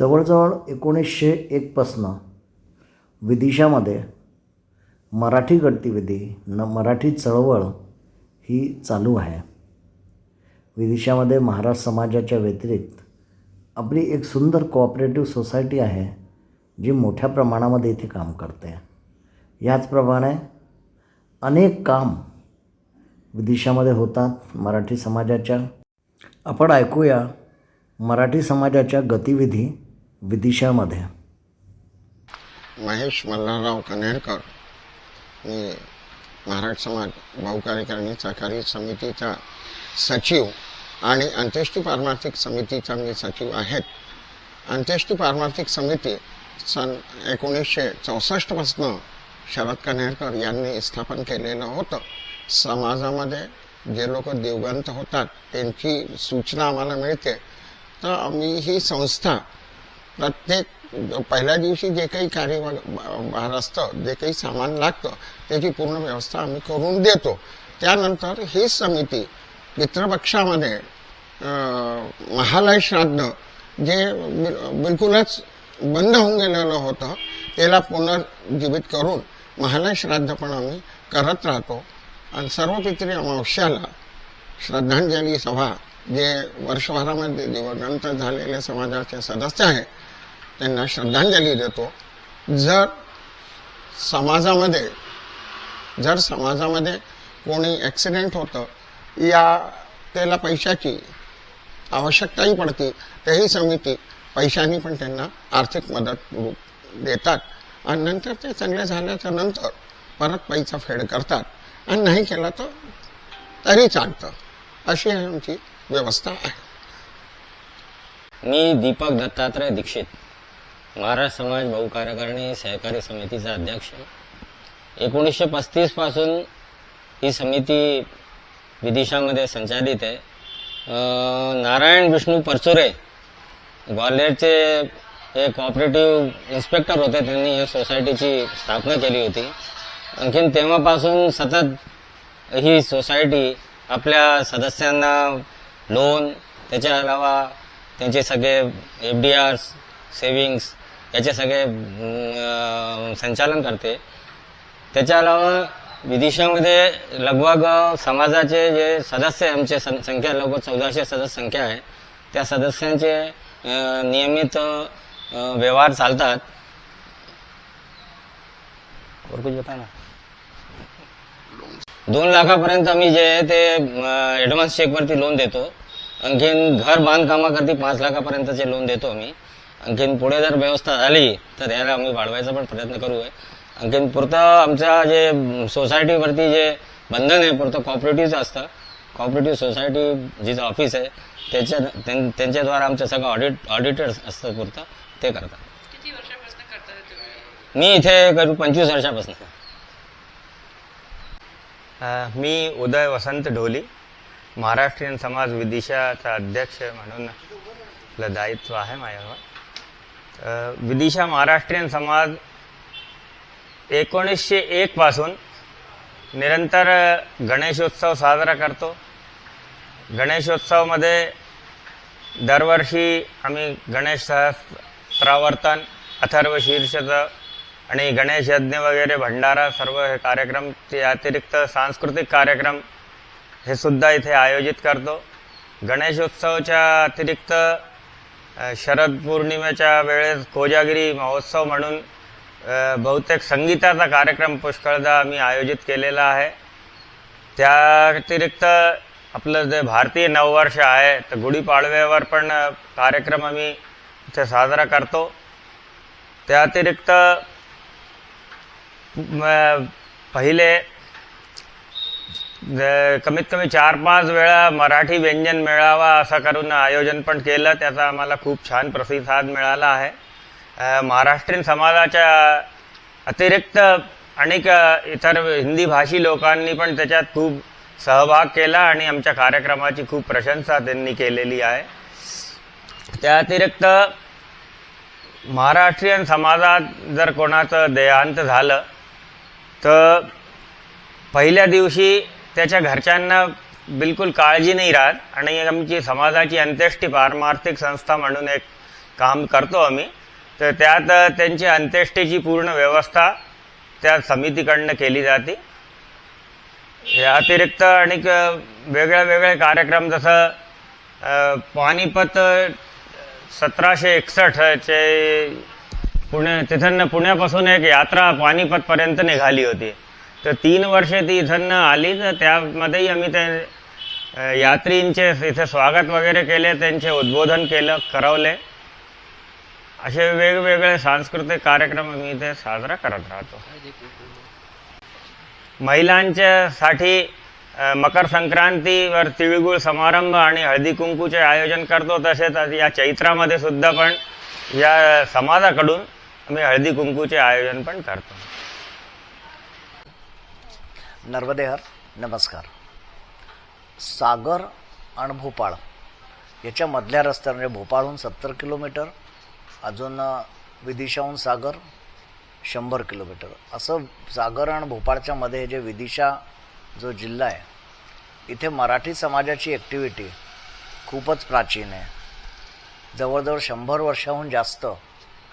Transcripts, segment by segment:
जवळजवळ एकोणीसशे एकपासनं विदिशामध्ये मराठी गतिविधी न मराठी चळवळ ही चालू आहे. विदिशामध्ये महाराज समाजाच्या व्यतिरिक्त आपली एक सुंदर कोऑपरेटिव्ह सोसायटी आहे जी मोठ्या प्रमाणामध्ये इथे काम करते. याचप्रमाणे अनेक काम विदिशामध्ये होतात मराठी समाजाच्या. आपण ऐकूया मराठी समाजाच्या गतिविधी विदिशामध्ये. महेश मल्हारराव कन्हेरकर मी महाराष्ट्र समाज बहुकार्यकारिणी सहकारी समितीचा सचिव आणि अंत्येष्टी पारमार्थिक समितीचा मी सचिव आहेत. अंत्येष्टी पारमार्थिक समिती सन एकोणीसशे चौसष्टपासनं शरद कन्हेरकर यांनी स्थापन केलेलं होतं. समाजामध्ये जे लोक देवगंत होतात त्यांची सूचना आम्हाला मिळते. तर आम्ही ही संस्था प्रत्येक पहिल्या दिवशी जे काही कार्य असतं जे काही सामान लागतं त्याची पूर्ण व्यवस्था आम्ही करून देतो. त्यानंतर ही समिती पितृपक्षामध्ये महालय श्राद्ध जे बिलकुलच बंद होऊन गेलेलं होतं त्याला पुनर्जीवित करून महालय श्राद्ध पण आम्ही करत राहतो. आणि सर्व पितृ अमावश्याला श्रद्धांजली सभा जे वर्षभरामध्ये दिवंगत झालेले समाजाचे सदस्य आहेत त्यांना श्रद्धांजली देतो. जर समाजामध्ये जर समाजामध्ये कोणी ॲक्सिडेंट होतं या त्याला पैशाची आवश्यकताही पडते. तेही समिती पैशांनी पण त्यांना आर्थिक मदत देतात. आणि नंतर ते चांगले झाल्याच्यानंतर परत पैसा फेड करतात. आणि नाही केला तर तरी चालतं. अशी आमची व्यवस्था आहे. मी दीपक दत्तात्रय दीक्षित. महाराष्ट्र समाज बहुकार्यकारिणी सहकारी समितीचा अध्यक्ष. एकोणीसशे पस्तीसपासून ही समिती विदिशामध्ये संचालित आहे. नारायण विष्णू परचुरे ग्वाल्हेरचे हे कॉपरेटिव्ह इन्स्पेक्टर होते त्यांनी या सोसायटीची स्थापना केली होती. आणखीन तेव्हापासून सतत ही सोसायटी आपल्या सदस्यांना लोन त्याच्या अलावा त्यांचे सगळे एफ डी आर्स सेविंग्स याचे सगळे संचालन करते. त्याच्या अलावा विदिशामध्ये लगभग समाजाचे जे सदस्य आहे, आमचे सं- संख्या लगभग चौदाशे सदस्य संख्या आहे. त्या सदस्यांचे नियमित व्यवहार चालतात. दोन लाखापर्यंत आम्ही जे आहे ते ॲडव्हान्स चेकवरती लोन देतो. आणखीन घर बांधकामाकरती पाच लाखापर्यंतचे लोन देतो आम्ही. आणखीन पुढे जर व्यवस्था झाली तर याला आम्ही वाढवायचा पण प्रयत्न करू आहे आणखीन पुरतं आमच्या जे सोसायटीवरती जे बंधन आहे पुरतं कॉपरेटिव्हचं असतं. कॉपरेटिव्ह सोसायटी जिचं ऑफिस आहे त्याच्या त्यां- त्यांच्याद्वारा आमचं सगळं ऑडिट ऑडिटर्स असतं पुरतं ते करतात. किती वर्षापासून करता ते तुम्ही? मी इथे करू पंचवीस वर्षापासून. मी उदय वसंत ढोली महाराष्ट्रीयन समाज विदिशाचा अध्यक्ष म्हणून आपलं दायित्व आहे माझ्यावर. विदिशा महाराष्ट्रीयन समाज एकोणीसशे एक पासून निरंतर गणेशोत्सव साजरा करतो. गणेशोत्सवामध्ये दरवर्षी आम्ही गणेश सहस्त्रावर्तन अथर्व शीर्षचं आणि गणेश यज्ञ वगैरे भंडारा सर्व हे कार्यक्रम ते अतिरिक्त सांस्कृतिक कार्यक्रम हे सुद्धा इथे आयोजित करतो. गणेशोत्सवच्या अतिरिक्त शरद पौर्णिमेच्या वेळेस कोजागिरी महोत्सव म्हणून बहुतेक संगीताचा कार्यक्रम पुष्कळदा आम्ही आयोजित केलेला आहे. त्या व्यतिरिक्त आपलं जे भारतीय नववर्ष आहे तर गुढीपाडव्यावर पण कार्यक्रम आम्ही इथे साजरा करतो. त्या अतिरिक्त पहिले कमीत कमी चार पाच वेळा मराठी व्यंजन मेळावा असं करून आयोजन पण केलं. त्याचा आम्हाला खूप छान प्रतिसाद मिळाला आहे. महाराष्ट्रीयन समाजाच्या अतिरिक्त अनेक इतर हिंदी भाषी लोकांनी पण त्याच्यात खूप सहभाग केला आणि आमच्या कार्यक्रमाची खूप प्रशंसा त्यांनी केलेली आहे. त्या अतिरिक्त महाराष्ट्रीयन समाजात जर कोणाचं देहांत झालं तर पहिल्या दिवशी त्याच्या घरच्यांना बिलकुल काळजी नाही राहत आणि आमची समाजाची अंत्येष्टी पारमार्थिक संस्था म्हणून एक काम करतो आम्ही. तर त्यात त्यांची अंत्येष्टीची पूर्ण व्यवस्था त्या समितीकडनं केली जाते. या अतिरिक्त आणि वेगळे वेगळे कार्यक्रम जसं पानिपत सतराशे एकसष्टचे पुणे तिथं पुण्यापासून एक यात्रा पानिपतपर्यंत निघाली होती. तर तीन वर्षे ती इथं आली तर त्यामध्येही आम्ही ते यात्रींचे इथे स्वागत वगैरे केले त्यांचे उद्बोधन केलं करवले. असे वेगवेगळे सांस्कृतिक कार्यक्रम आम्ही इथे साजरा करत राहतो. महिलांच्यासाठी मकर संक्रांतीवर तिळगुळ समारंभ आणि हळदी कुंकूचे आयोजन करतो तसेच या चैत्रामध्ये सुद्धा पण या समाजाकडून आम्ही हळदी कुंकूचे आयोजन पण करतो. नर्मदेहर नमस्कार. सागर आणि भोपाळ याच्या मधल्या रस्त्यावर म्हणजे भोपाळहून सत्तर किलोमीटर अजून विदिशाहून सागर शंभर किलोमीटर. असं सागर आणि भोपाळच्या मध्ये जे विदिशा जो जिल्हा आहे इथे मराठी समाजाची ॲक्टिव्हिटी खूपच प्राचीन आहे. जवळजवळ शंभर वर्षाहून जास्त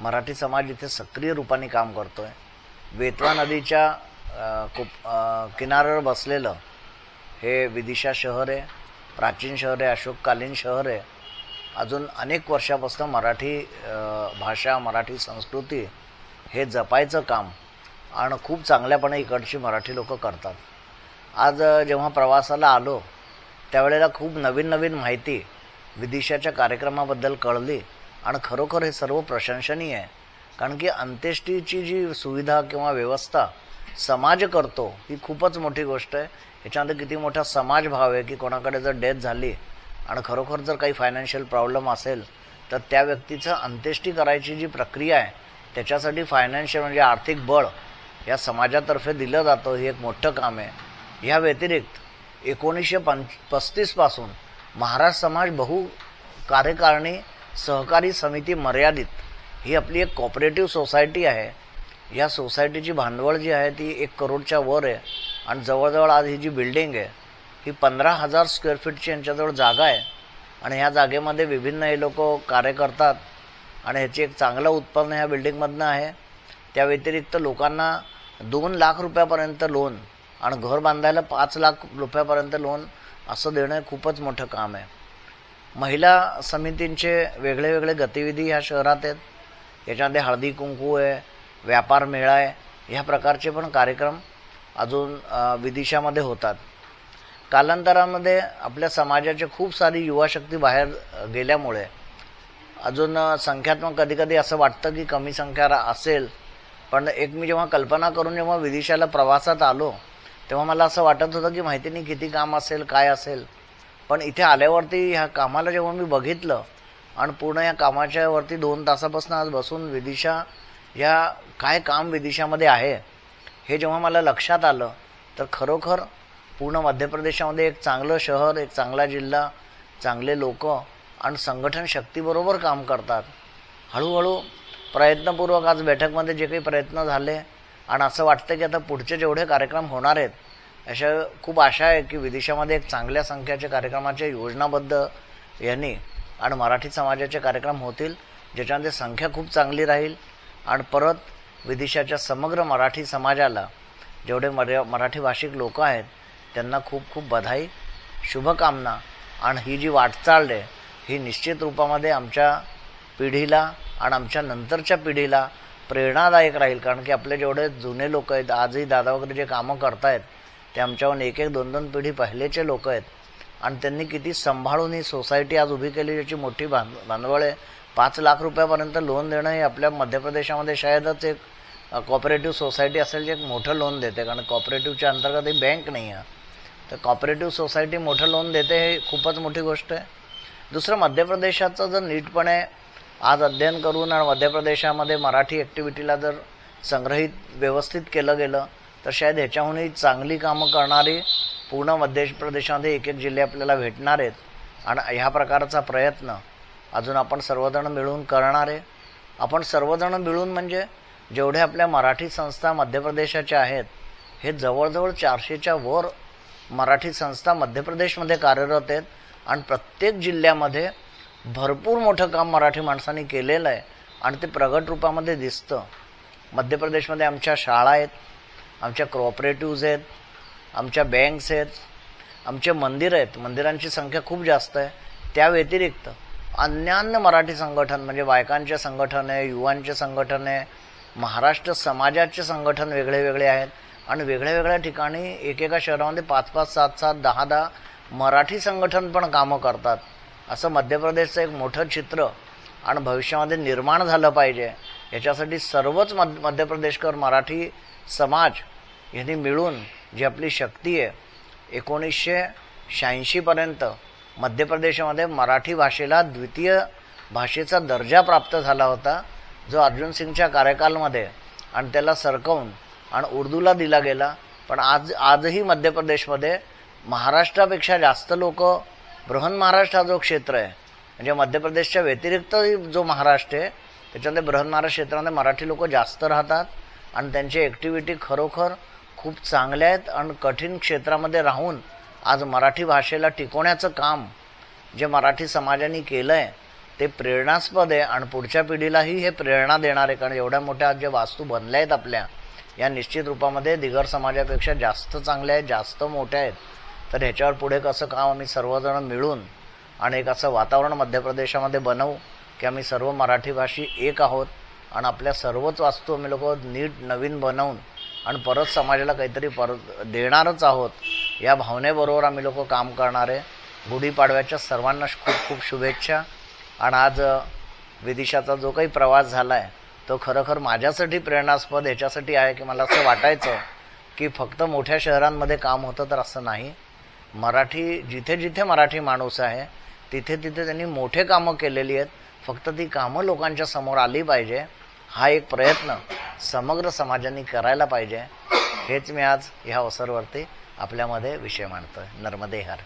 मराठी समाज इथे सक्रिय रूपाने काम करतो आहे वेतवा नदीच्या खूप किनाऱ्यावर बसलेलं हे विदिशा शहर आहे प्राचीन शहर आहे अशोककालीन शहर आहे. अजून अनेक वर्षापासून मराठी भाषा मराठी संस्कृती हे जपायचं काम आणि खूप चांगल्यापणे इकडची मराठी लोक करतात. आज जेव्हा प्रवासाला आलो त्यावेळेला खूप नवीन नवीन माहिती विदिशाच्या कार्यक्रमाबद्दल कळली आणि खरोखर हे सर्व प्रशंसनीय आहे. कारण की अंत्येष्टीची जी सुविधा किंवा व्यवस्था समाज करतो ही खूपच मोठी गोष्ट आहे. ह्याच्यामध्ये किती मोठा समाजभाव आहे की कोणाकडे जर डेथ झाली आणि खरोखर जर काही फायनान्शियल प्रॉब्लेम असेल तर त्या व्यक्तीचं अंत्येष्टी करायची जी प्रक्रिया आहे त्याच्यासाठी फायनान्शियल म्हणजे आर्थिक बळ या समाजातर्फे दिलं जातं हे एक मोठं काम आहे. ह्या व्यतिरिक्त एकोणीसशे पंच पस्तीसपासून महाराष्ट्र समाज बहु कार्यकारिणी सहकारी समिती मर्यादित ही आपली एक कॉपरेटिव्ह सोसायटी आहे. या सोसायटीची भांडवल जी आहे ती एक करोडच्या वर आहे. आणि जवळजवळ आज ही जी बिल्डिंग आहे ही पंधरा हजार स्क्वेअर फीटची यांच्याजवळ जागा आहे. आणि ह्या जागेमध्ये विभिन्न हे लोक कार्य करतात. आणि ह्याचे एक चांगलं उत्पन्न ह्या बिल्डिंगमधनं आहे. त्या व्यतिरिक्त लोकांना दोन लाख रुपयापर्यंत लोन आणि घर बांधायला पाच लाख रुपयापर्यंत लोन असं देणं खूपच मोठं काम आहे. महिला समितींचे वेगळे वेगळे गतिविधी ह्या शहरात आहेत. याच्यामध्ये हळदी कुंकू आहे व्यापार मेळा आहे ह्या प्रकारचे पण कार्यक्रम अजून विदिशामध्ये होतात. कालांतरामध्ये आपल्या समाजाचे खूप सारी युवाशक्ती बाहेर गेल्यामुळे अजून संख्यात्मक कधीकधी असं वाटतं की कमी संख्या असेल. पण एक मी जेव्हा कल्पना करून जेव्हा विदिशाला प्रवासात आलो तेव्हा मला असं वाटत होतं की माहिती नाही किती काम असेल काय असेल. पण इथे आल्यावरती ह्या कामाला जेव्हा मी बघितलं आणि पूर्ण या कामाच्यावरती दोन तासापासून आज बसून विदिशा या काय काम विदिशामध्ये आहे हे जेव्हा मला लक्षात आलं तर खरोखर पूर्ण मध्य प्रदेशामध्ये एक चांगलं शहर एक चांगला जिल्हा चांगले लोक आणि संघटन शक्तीबरोबर काम करतात. हळूहळू प्रयत्नपूर्वक आज बैठकमध्ये जे काही प्रयत्न झाले आणि असं वाटतं की आता पुढचे जेवढे कार्यक्रम होणार आहेत अशा खूप आशा आहे की विदेशामध्ये एक चांगल्या संख्याचे कार्यक्रमाचे योजनाबद्ध यांनी आणि मराठी समाजाचे कार्यक्रम होतील ज्याच्यामध्ये संख्या खूप चांगली राहील आणि परत विदेशाच्या समग्र मराठी समाजाला जेवढे मर्या मराठी भाषिक लोक आहेत त्यांना खूप खूप बधाई शुभकामना आणि ही जी वाटचाल आहे ही निश्चित रूपामध्ये आमच्या पिढीला आणि आमच्या नंतरच्या पिढीला प्रेरणादायक राहील. कारण की आपले जेवढे जुने लोक आहेत आजही दादा वगैरे जे कामं करतायत ते आमच्याहून एक एक दोन दोन पिढी पहिलेचे लोक आहेत. आणि त्यांनी किती सांभाळून ही सोसायटी आज उभी केली याची मोठी भांड भांडवळ आहे. पाच लाख रुपयापर्यंत लोन देणं हे आपल्या मध्य प्रदेशामध्ये शायदच एक कॉपरेटिव्ह सोसायटी असेल जे एक मोठं लोन देते. कारण कॉपरेटिव्हच्या अंतर्गत ही बँक नाही आहे. तर कॉपरेटिव्ह सोसायटी मोठं लोन देते हे खूपच मोठी गोष्ट आहे. दुसरं मध्य प्रदेशाचं जर नीटपणे आज अध्ययन करून आणि मध्य प्रदेशामध्ये मराठी ॲक्टिव्हिटीला जर संग्रहित व्यवस्थित केलं गेलं तर शायद ह्याच्याहूनही चांगली कामं करणारी पूर्ण मध्य प्रदेशामध्ये एक एक जिल्हे आपल्याला भेटणार आहेत. आणि ह्या प्रकारचा प्रयत्न अजून आपण सर्वजण मिळून करणार आहे. आपण सर्वजण मिळून म्हणजे जेवढे आपल्या मराठी संस्था मध्य प्रदेशाच्या आहेत हे जवळजवळ चारशेच्या वर मराठी संस्था मध्य प्रदेशमध्ये कार्यरत आहेत. आणि प्रत्येक जिल्ह्यामध्ये भरपूर मोठं काम मराठी माणसांनी केलेलं आहे. आणि ते प्रगट रूपामध्ये दिसतं. मध्य प्रदेशमध्ये आमच्या शाळा आहेत आमच्या कोऑपरेटिव्ज आहेत आमच्या बँक्स आहेत आमचे मंदिर आहेत मंदिरांची संख्या खूप जास्त आहे. त्या व्यतिरिक्त अन्यान्य मराठी संघटन म्हणजे बायकांचे संघटन आहे युवांचे संघटन आहे महाराष्ट्र समाजाचे संघटन वेगळे वेगळे आहेत. आणि वेगळ्या वेगळ्या ठिकाणी एकेका शहरामध्ये पाच पाच सात सात दहा दहा मराठी संघटन पण कामं करतात. असं मध्य प्रदेशचं एक मोठं चित्र आणि भविष्यामध्ये निर्माण झालं पाहिजे. याच्यासाठी सर्वच मध्य मध्य प्रदेशकर मराठी समाज यांनी मिळून जी आपली शक्ती आहे एकोणीसशे शहाऐंशीपर्यंत मध्य प्रदेशामध्ये मराठी भाषेला द्वितीय भाषेचा दर्जा प्राप्त झाला होता जो अर्जुन सिंगच्या कार्यकालमध्ये आणि त्याला सरकवून आणि उर्दूला दिला गेला. पण आज आजही मध्य प्रदेशमध्ये महाराष्ट्रापेक्षा जास्त लोक बृहन महाराष्ट्र हा जो क्षेत्र आहे म्हणजे मध्य प्रदेशच्या व्यतिरिक्त जो महाराष्ट्र आहे त्याच्यामध्ये बृहन महाराष्ट्र क्षेत्रामध्ये मराठी लोक जास्त राहतात आणि त्यांची ॲक्टिव्हिटी खरोखर खूप चांगल्या आहेत आणि कठीण क्षेत्रामध्ये राहून आज मराठी भाषेला टिकवण्याचं काम जे मराठी समाजाने केलं आहे ते प्रेरणास्पद आहे आणि पुढच्या पिढीलाही हे प्रेरणा देणार आहे कारण एवढ्या मोठ्या ज्या वास्तू बनल्या आहेत आपल्या या निश्चित रूपामध्ये दिगर समाजापेक्षा जास्त चांगल्या आहेत जास्त मोठ्या आहेत. तर ह्याच्यावर पुढे कसं काम आम्ही सर्वजण मिळून आणि एक असं वातावरण मध्य प्रदेशामध्ये बनवू की आम्ही सर्व मराठी भाषी एक आहोत आणि आपल्या सर्वच वास्तू आम्ही लोक नीट नवीन बनवून आणि परत समाजाला काहीतरी परत देणारच आहोत या भावनेबरोबर आम्ही लोक काम करणारे गुढीपाडव्याच्या सर्वांना खूप खूप शुभेच्छा. आणि आज विदिशाचा जो काही प्रवास झाला आहे तो खरोखर माझ्यासाठी प्रेरणास्पद ह्याच्यासाठी आहे की मला असं वाटायचं की फक्त मोठ्या शहरांमध्ये काम होतं तर असं नाही. मराठी जिथे जिथे मराठी माणूस आहे तिथे तिथे त्यांनी मोठे कामं केलेली आहेत. फक्त ती कामं लोकांच्या समोर आली पाहिजे. हा एक प्रयत्न समग्र समाजाने करायला पाहिजे. हेच मी आज ह्या अवसरवरती आपल्यामध्ये विषय मांडतो नर्मदेहर